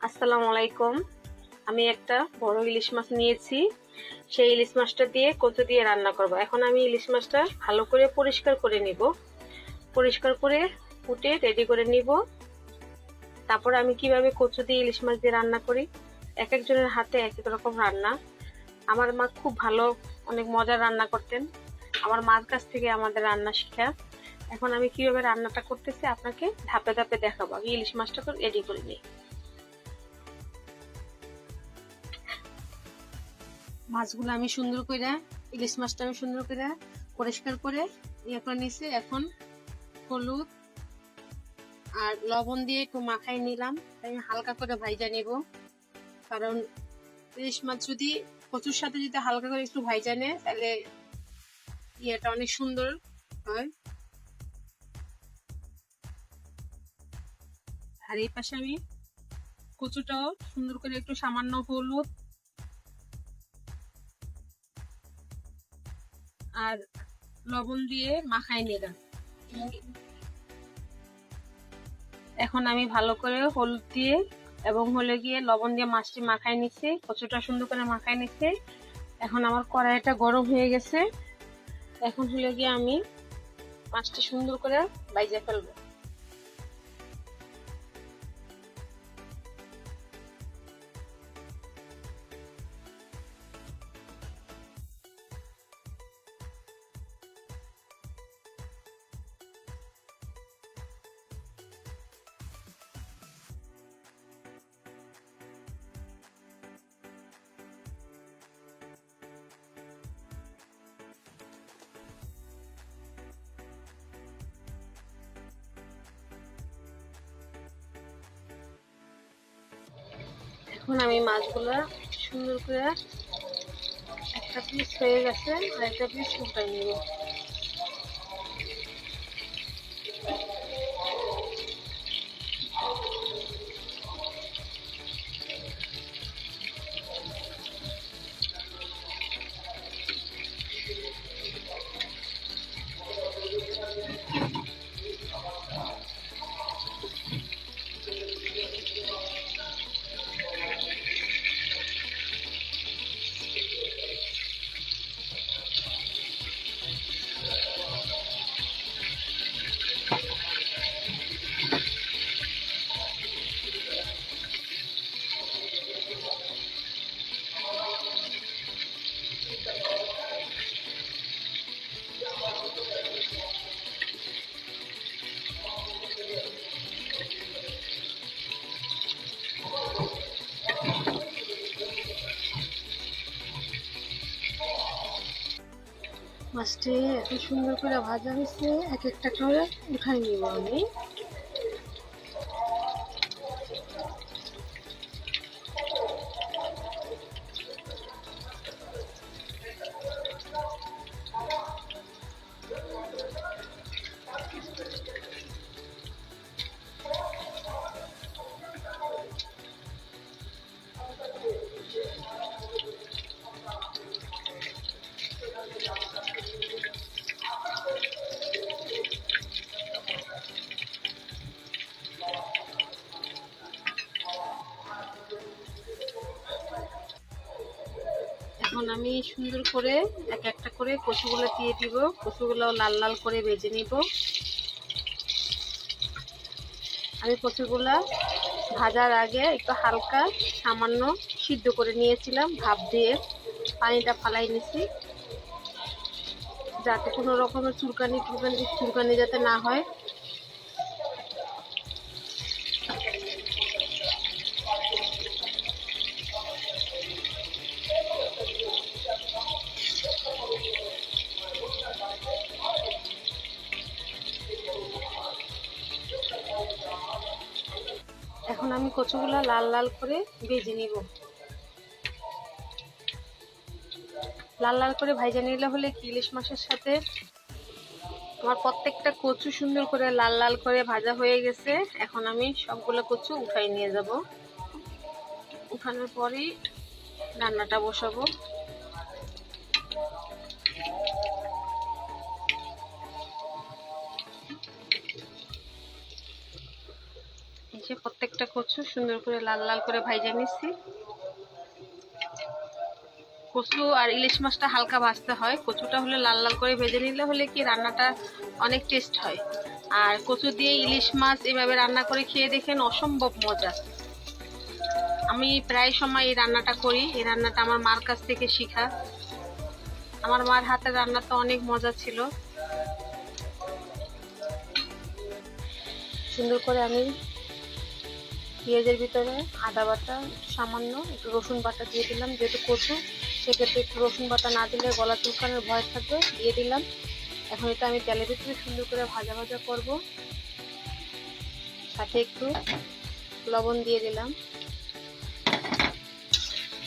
আসসালামু আলাইকুম। আমি একটা বড় ইলিশ মাছ নিয়েছি। সেই ইলিশ মাছটা দিয়ে কচু দিয়ে রান্না করব। এখন আমি ইলিশ মাছটা ভালো করে পরিষ্কার করে নিব। পরিষ্কার করে কুটে রেডি করে নিব। তারপর আমি কীভাবে কচু দিয়ে ইলিশ মাছ দিয়ে রান্না করি? এক একজনের হাতে এক এক রকম রান্না। আমার মা খুব ভালো, অনেক মজার রান্না করতেন। আমার মার কাছ থেকে আমাদের রান্না শিখা। এখন আমি কীভাবে রান্নাটা করতেছি আপনাকে ধাপে ধাপে দেখাবো। আগে ইলিশ মাছটা তো রেডি করে নিই। মাছগুলো আমি সুন্দর করে, ইলিশ মাছটা আমি সুন্দর করে পরিষ্কার করে ইয়ে করে নিছি এখন হলুদ আর লবণ দিয়ে একটু মাখাই নিলাম। আমি হালকা করে ভাইজা নিব। কারণ ইলিশ মাছ যদি কচুর সাথে যদি হালকা করে একটু ভাইজা নেয়, তাহলে ইয়েটা অনেক সুন্দর হয়। আর এই পাশে আমি কচুটাও সুন্দর করে একটু সামান্য হলুদ আর লবণ দিয়ে মাখাই নিলাম। এখন আমি ভালো করে হলুদ দিয়ে এবং হলে গিয়ে লবণ দিয়ে মাছটি মাখাই নিচ্ছি, কচুটা সুন্দর করে মাখাই নিচ্ছি। এখন আমার কড়াইটা গরম হয়ে গেছে। এখন হলে গিয়ে আমি মাছটি সুন্দর করে বাইজে ফেলব। এখন আমি মাছগুলো সুন্দর করে একটা পিস হয়ে গেছে আর একটা পিস উল্টাই নিব। মাছটি এত সুন্দর করে ভাজা হয়েছে এক একটা করে উঠাই নিব আমি। আমি সুন্দর করে এক একটা করে কচুগুলো দিয়ে দিব। কচুগুলো লাল লাল করে ভেজে নিব। আমি কচুগুলা ভাজার আগে একটু হালকা সামান্য সিদ্ধ করে নিয়েছিলাম ভাপ দিয়ে। পানিটা ফালাই নিছি। যাতে কোনো রকমের চুলকানি চুলকানি চুলকানি যাতে না হয়। কচুগুলা লাল লাল করে ভেজে নিব। লাল লাল করে ভাইজা নিলে হলে কি ইলিশ মাছের সাথে? আমার প্রত্যেকটা কচু সুন্দর করে লাল লাল করে ভাজা হয়ে গেছে। এখন আমি সবগুলো কচু উঠাই নিয়ে যাব। উঠানোর পরেই রান্নাটা বসাবো। যে প্রত্যেকটা কচু সুন্দর করে লাল লাল করে ভাইজে নিচ্ছি। কচু আর ইলিশ মাছটা হালকা ভাজতে হয়। কচুটা হলে লাল লাল করে ভেজে নিলে হলে কি রান্নাটা অনেক টেস্ট হয়। আর কচু দিয়ে ইলিশ মাছ এভাবে রান্না করে খেয়ে দেখেন অসম্ভব মজা। আমি প্রায় সময় এই রান্নাটা করি। এই রান্নাটা আমার মার কাছ থেকে শিখা। আমার মার হাতের রান্না তো অনেক মজা ছিল। সুন্দর করে আমি পেঁয়াজের ভিতরে আদা বাটা, সামান্য একটু রসুন বাটা দিয়ে দিলাম। যেহেতু কচু, সেক্ষেত্রে একটু রসুন বাটা না দিলে গলা চুলকানোর ভয় থাকবে, দিয়ে দিলাম। এখন এটা আমি তেলের ভিতরে সুন্দর করে ভাজা ভাজা করব। সাথে একটু লবণ দিয়ে দিলাম।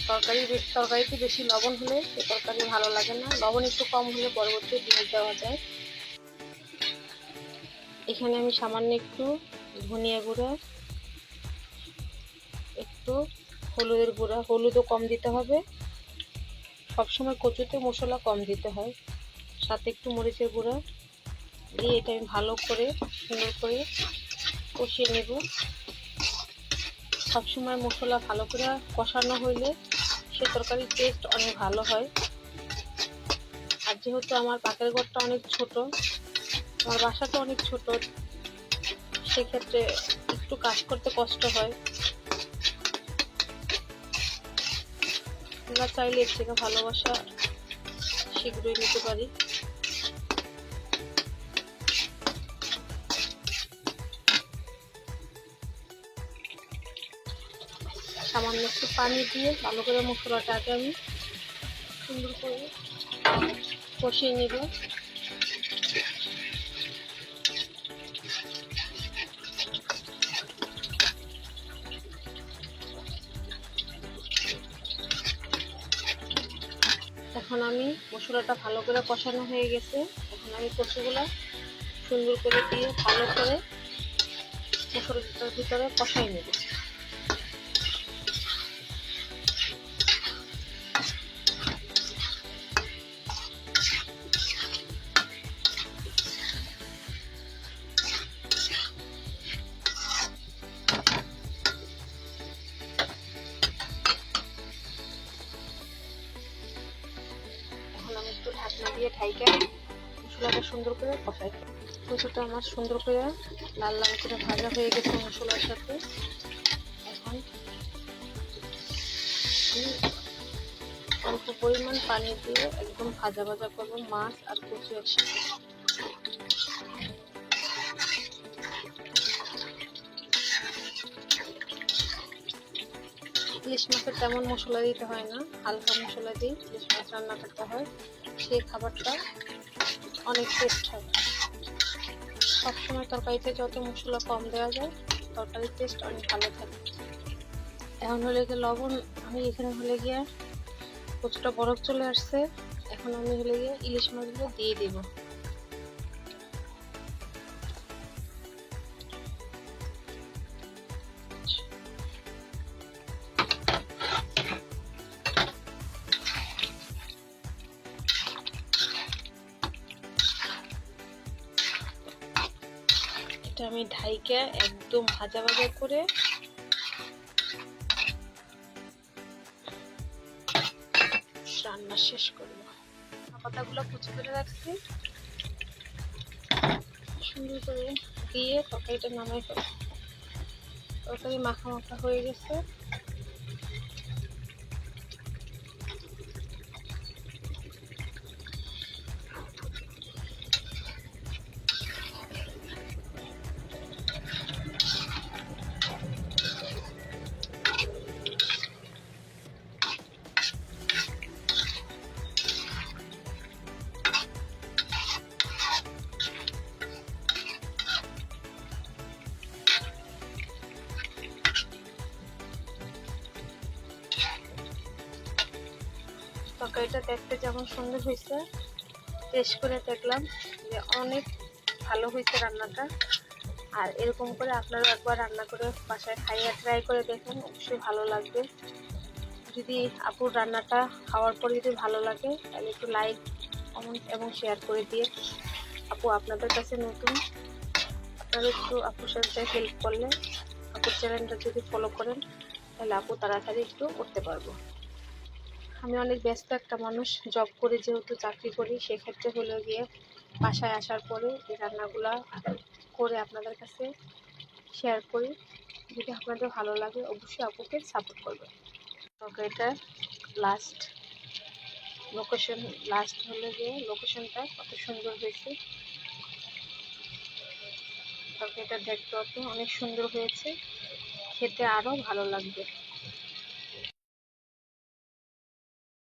তরকারি তরকারিতে বেশি লবণ হলে সে তরকারি ভালো লাগে না। লবণ একটু কম হলে পরবর্তী দিয়ে দেওয়া যায়। এখানে আমি সামান্য একটু ধনিয়া গুঁড়া একটু হলুদের গুঁড়া, হলুদও কম দিতে হবে। সবসময় কচুতে মশলা কম দিতে হয়। সাথে একটু মরিচের গুঁড়া দিয়ে এটা আমি ভালো করে সুন্দর করে কষিয়ে নেব। সবসময় মশলা ভালো করে কষানো হইলে সে তরকারির টেস্ট অনেক ভালো হয়। আর যেহেতু আমার পাকের ঘরটা অনেক ছোট, আমার বাসাটা অনেক ছোট, সেক্ষেত্রে একটু কাজ করতে কষ্ট হয়। আমরা চাইলে এর থেকে ভালোবাসা শীঘ্রই নিতে পারি। সামান্য একটু পানি দিয়ে ভালো করে মশলাটাকে আমি সুন্দর করে কষিয়ে নেব। এখন আমি মশলাটা ভালো করে কষানো হয়ে গেছে। এখন আমি কচুগুলো সুন্দর করে দিয়ে ভালো করে মশলাটার ভিতরে কষাই নেব। একটু ঢাকনা দিয়ে ঢাইকা মশলাটা সুন্দর করে কষাই। কচুটা আমার সুন্দর করে লাল লাল করে ভাজা হয়ে গেছে মশলার সাথে। এখন অল্প পরিমাণ পানি দিয়ে একদম ভাজা ভাজা করব মাছ আর কচু একসাথে। ইলিশ মাছের তেমন মশলা দিতে হয় না, হালকা মশলা দিয়ে ইলিশ মাছ রান্না করতে হয়। সেই খাবারটা অনেক টেস্ট হয়। সবসময় তরকারিতে যত মশলা কম দেওয়া যায়, তরকারির টেস্ট অনেক ভালো থাকে। এখন হলে গিয়ে লবণ, আমি এখানে হলে গিয়ে কচুটা বরফ চলে আসছে, এখন আমি হলে গিয়ে ইলিশ মাছগুলো দিয়ে দিব। এটা আমি ঢাইকা একদম ভাজা ভাজা করে রান্না শেষ করব। পাতাগুলো কুচি করে রাখছি। সুন্দর করে দিয়ে তরকারিটা নামাই ফেলো তরকারি মাখা মাখা হয়ে গেছে। তরকারিটা দেখতে যেমন সুন্দর হয়েছে। টেস্ট করে দেখলাম যে অনেক ভালো হয়েছে রান্নাটা। আর এরকম করে আপনারা একবার রান্না করে বাসায় খাইয়ে ট্রাই করে দেখুন, অবশ্যই ভালো লাগবে। যদি আপুর রান্নাটা খাওয়ার পর যদি ভালো লাগে, তাহলে একটু লাইক কমেন্ট এবং শেয়ার করে দিয়ে আপু আপনাদের কাছে নতুন, আপনারা একটু আপুর সাথে হেল্প করলে, আপুর চ্যানেলটা যদি ফলো করেন, তাহলে আপু তাড়াতাড়ি একটু করতে পারব। আমি অনেক ব্যস্ত একটা মানুষ জব করি যেহেতু চাকরি করি, সেক্ষেত্রে হলো গিয়ে বাসায় আসার পরে এই রান্নাগুলা করে আপনাদের কাছে শেয়ার করি। যদি আপনাদের ভালো লাগে, অবশ্যই আপুকে সাপোর্ট করবেন এটা লাস্ট লোকেশন লাস্ট হলো গিয়ে লোকেশনটা কত সুন্দর হয়েছে। তরকারিটা দেখতে অত অনেক সুন্দর হয়েছে। খেতে আরও ভালো লাগবে।